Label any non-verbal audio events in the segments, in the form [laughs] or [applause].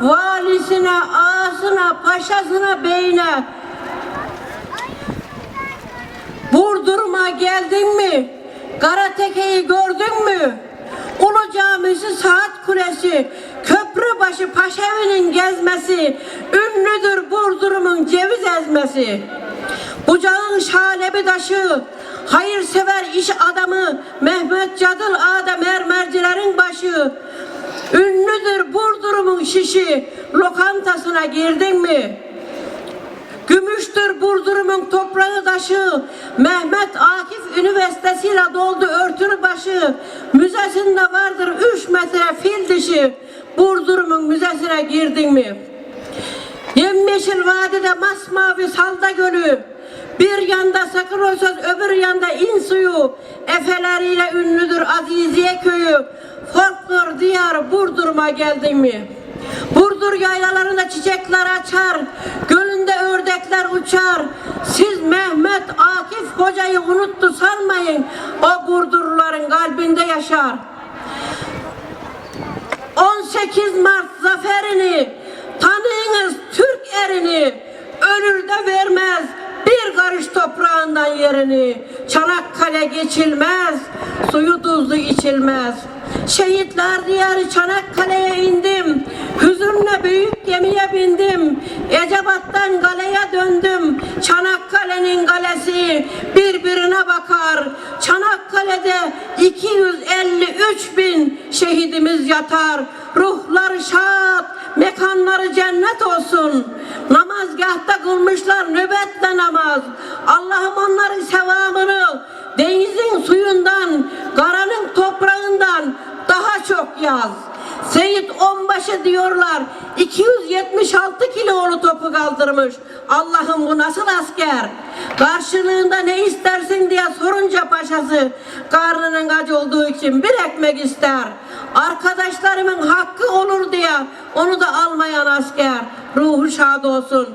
valisine, ağasına, paşasına, beyine Burdurma geldin mi? Karateke'yi gördün mü? Ulu Camisi Saat Kulesi, Köprübaşı Paşavi'nin gezmesi, ünlüdür Burdur'umun ceviz ezmesi. Bucağın şalebi taşı, hayırsever iş adamı, Mehmet Cadıl Ağa'da mermercilerin başı. Ünlüdür Burdur'umun şişi, lokantasına girdin mi? Gümüştür Burdur'umun toprağı taşı, Mehmet Akif Üniversitesi'yle doldu örtülü başı, müzesinde vardır üç metre fil dişi, Burdur'umun müzesine girdin mi? Yemyeşil vadide masmavi salda gölü, bir yanda Sakırosöz, öbür yanda İn suyu, efeleriyle ünlüdür Aziziye köyü, folklor diyar Burdur'uma geldin mi? Burdur yaylalarında çiçekler açar, gölünde ördekler uçar. Siz Mehmet Akif Hoca'yı unuttu sanmayın, o Burdurluların kalbinde yaşar. 18 Mart zaferini, tanıyınız Türk erini, ölür de vermez bir karış toprağından yerini. Çanakkale geçilmez, suyu tuzlu içilmez. Şehitler diyarı Çanakkale'ye indim, hüzünle büyük gemiye bindim. Ecebat'tan galeye döndüm, Çanakkale'nin galesi birbirine bakar. Çanakkale'de 253 bin şehidimiz yatar. Ruhları şad, mekanları cennet olsun. Namazgahta kılmışlar nöbetle namaz. Allah'ım onların sevabını denizin suyundan, karanın toprağından daha çok yaz. Seyit Onbaşı diyorlar 276 kilolu topu kaldırmış. Allah'ım bu nasıl asker? Karşılığında ne istersin diye sorunca paşası karnının aç olduğu için bir ekmek ister. Arkadaşlarımın hakkı olur diye onu da almayan asker. Ruhu şad olsun.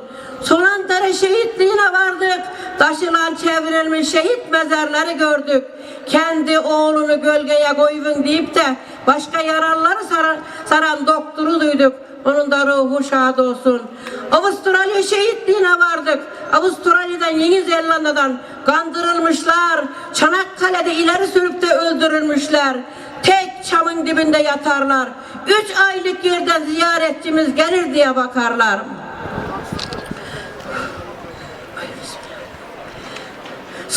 Solandere şehitliğine vardık. Taşılan çevrilmiş şehit mezarları gördük. Kendi oğlunu gölgeye koyun deyip de başka yararları saran, saran doktoru duyduk. Onun da ruhu şad olsun. Avustralya şehitliğine vardık. Avustralya'dan Yeni Zelanda'dan kandırılmışlar. Çanakkale'de ileri sürüp de öldürülmüşler. Tek çamın dibinde yatarlar. Üç aylık yerden ziyaretçimiz gelir diye bakarlar.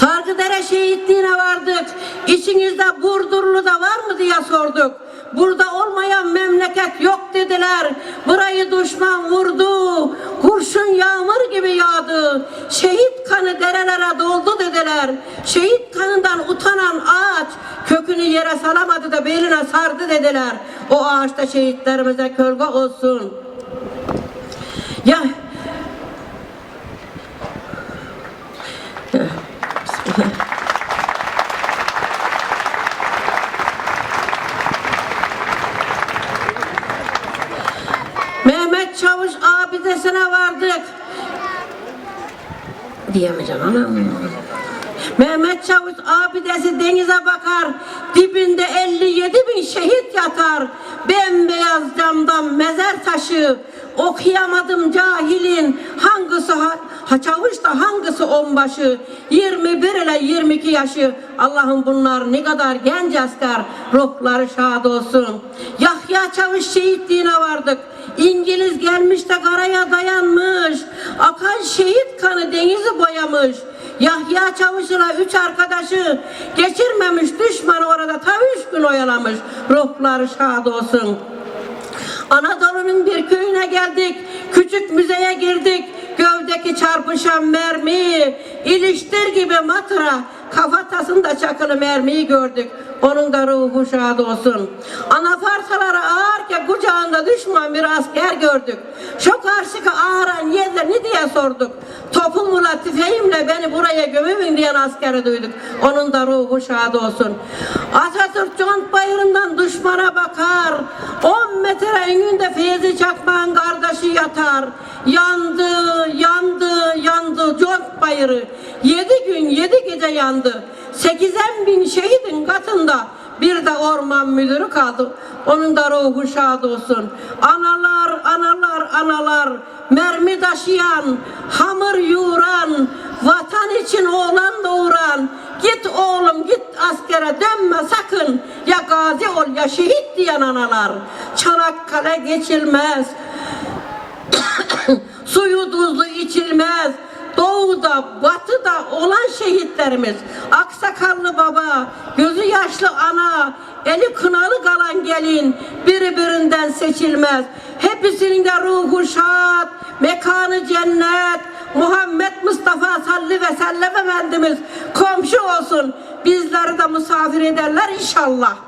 Sargıdere şehitliğine vardık. İçinizde Burdurlu da var mı diye sorduk. Burada olmayan memleket yok dediler. Burayı düşman vurdu. Kurşun yağmur gibi yağdı. Şehit kanı derelere doldu dediler. Şehit kanından utanan ağaç kökünü yere salamadı da beline sardı dediler. O ağaçta şehitlerimize kölge olsun. Ya Mehmet Çavuş abidesine vardık. Diyemeyeceğim anam. Mehmet Çavuş abidesi denize bakar. Dibinde 57 bin şehit yatar. Bembeyaz camdan mezar taşı. Okuyamadım cahilin hangisi ha, ha çavuş da hangisi onbaşı? 21 ile 22 yaşı. Allah'ım bunlar ne kadar genç asker. Ruhları şad olsun. Yahya Çavuş şehitliğine vardık. İngiliz gelmiş de karaya dayanmış. Akan şehit kanı denizi boyamış. Yahya Çavuş'la üç arkadaşı geçirmemiş düşman orada ta üç gün oyalamış. Ruhları şad olsun. Anadolu'nun bir köyüne geldik. Küçük müzeye girdik. Gövdeki çarpışan mermi, iliştir gibi matıra, kafatasında çakılı mermiyi gördük. Onun da ruhu şad olsun. Anafarsaları ağırken kucağında düşman bir asker gördük. Şu karşıki ağıran yerde ne diye sorduk. Topumla, tüfeğimle beni buraya gömümün diyen askeri duyduk. Onun da ruhu şad olsun. Atatürk Cont Bayırı'ndan düşmana bakar. 10 metre önünde Feyzi Çakmak'ın kardeşi yatar. Yandı, yandı, yandı Cont Bayırı. Yedi gün, yedi gece yandı. Sekizen bin şehidin katında bir de orman müdürü kaldı. Onun da ruhu şad olsun. Analar, analar analar, mermi taşıyan, hamur yoğuran, vatan için oğlan doğuran, git oğlum git askere dönme sakın, ya gazi ol ya şehit diyen analar, Çanakkale geçilmez, [laughs] suyu tuzlu içilmez, doğuda, batıda olan şehitlerimiz, aksakallı baba, gözü yaşlı ana, eli kınalı kalan gelin, birbirinden seçilmez. Hepsinin de ruhu şad, mekanı cennet, Muhammed Mustafa sallı ve sellem Efendimiz komşu olsun. Bizleri de misafir ederler inşallah.